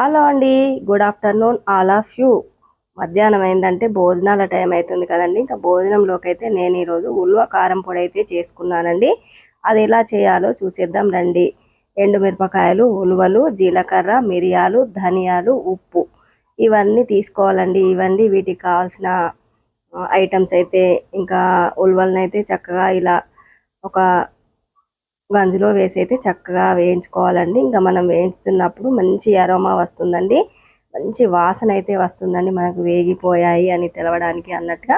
Hello అండి good afternoon all of you. మధ్యాహ్నం అయిందంటే భోజనాల టైం అవుతుంది కదండి. ఇంకా భోజనంలోకి అయితే నేను ఈరోజు ఉల్వ కారం పొడి అయితే చేసుకున్నానండి. అది ఎలా చేయాలో చూసేద్దాం రండి. ఎండుమిరపకాయలు ఉలువలు జీలకర్ర మిరియాలు ధనియాలు ఉప్పు. ఇవన్నీ తీసుకోవాలండి. ఇవన్నీ వీటికి కావాల్సిన ఐటమ్స్ అయితే ఇంకా ఉలువలను అయితే చక్కగా ఇలా ఒక గంజులో వేసి అయితే చక్కగా వేయించుకోవాలండి. ఇంకా మనం వేయించుతున్నప్పుడు మంచి అరోమా వస్తుందండి. మంచి వాసన అయితే వస్తుందండి. మనకు వేగిపోయాయి అని తెలవడానికి అన్నట్టుగా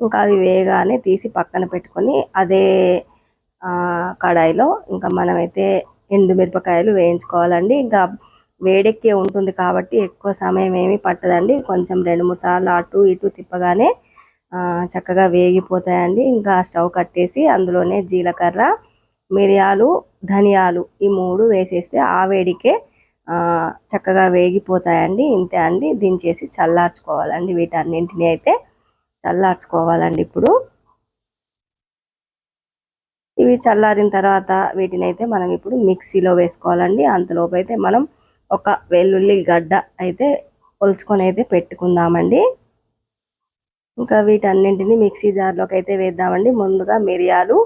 ఇంకా అవి వేగానే తీసి పక్కన పెట్టుకొని అదే కడాయిలో ఇంకా మనమైతే ఎండు మిరపకాయలు వేయించుకోవాలండి. ఇంకా వేడెక్కే ఉంటుంది కాబట్టి ఎక్కువ సమయం ఏమీ పట్టదండి. కొంచెం రెండు మూడు సార్లు అటు ఇటు తిప్పగానే చక్కగా వేగిపోతాయండి. ఇంకా స్టవ్ కట్టేసి అందులోనే జీలకర్ర మిరియాలు ధనియాలు ఈ మూడు వేసేస్తే ఆ వేడికే చక్కగా వేగిపోతాయండి. ఇంతే అండి. దించేసి చల్లార్చుకోవాలండి వీటన్నింటినీ అయితే. చల్లార్చుకోవాలండి ఇప్పుడు. ఇవి చల్లారిన తర్వాత వీటిని అయితే మనం ఇప్పుడు మిక్సీలో వేసుకోవాలండి. అంతలోపు అయితే మనం ఒక వెల్లుల్లి గడ్డ అయితే పొలుచుకొని అయితే పెట్టుకుందామండి. ఇంకా వీటన్నింటినీ మిక్సీ జార్లోకి అయితే వేద్దామండి. ముందుగా మిరియాలు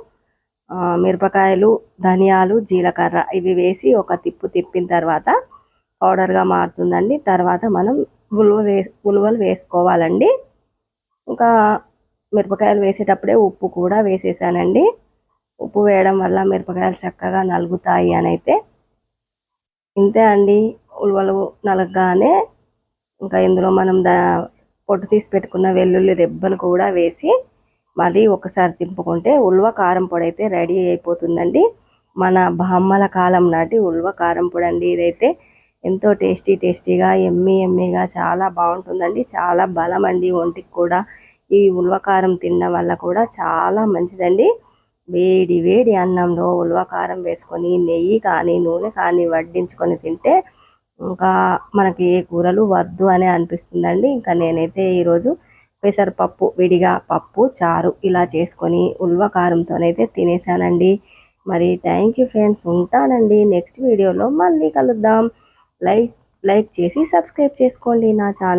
మిరపకాయలు ధనియాలు జీలకర్ర ఇవి వేసి ఒక తిప్పు తిప్పిన తర్వాత పౌడర్గా మారుతుందండి. తర్వాత మనం ఉలువ వేసి ఉలువలు వేసుకోవాలండి. ఇంకా మిరపకాయలు వేసేటప్పుడే ఉప్పు కూడా వేసేసానండి. ఉప్పు వేయడం వల్ల మిరపకాయలు చక్కగా నలుగుతాయి అని అయితే ఇంతే అండి. ఉలువలు నలగగానే ఇంకా ఇందులో మనం దా పొట్టు తీసి పెట్టుకున్న వెల్లుల్లి రెబ్బలు కూడా వేసి మళ్ళీ ఒకసారి తింపుకుంటే ఉల్వ కారం పొడి అయితే రెడీ అయిపోతుందండి. మన బామ్మల కాలం నాటి ఉల్వ కారం పొడి అండి ఇదైతే. ఎంతో టేస్టీ టేస్టీగా ఎమ్మి ఎమ్మిగా చాలా బాగుంటుందండి. చాలా బలం అండి ఒంటికి కూడా. ఈ ఉల్వ కారం తినడం వల్ల కూడా చాలా మంచిదండి. వేడి వేడి అన్నంలో ఉల్వ కారం వేసుకొని నెయ్యి కానీ నూనె కానీ వడ్డించుకొని తింటే ఇంకా మనకి ఏ కూరలు వద్దు అని అనిపిస్తుందండి. ఇంకా నేనైతే ఈరోజు పెసరపప్పు విడిగా పప్పు చారు ఇలా చేసుకొని ఉల్వ కారంతోనైతే తినేసానండి. మరి థ్యాంక్ యూ ఫ్రెండ్స్ ఉంటానండి. నెక్స్ట్ వీడియోలో మళ్ళీ కలుద్దాం. లైక్ లైక్ చేసి సబ్స్క్రైబ్ చేసుకోండి నా ఛానల్.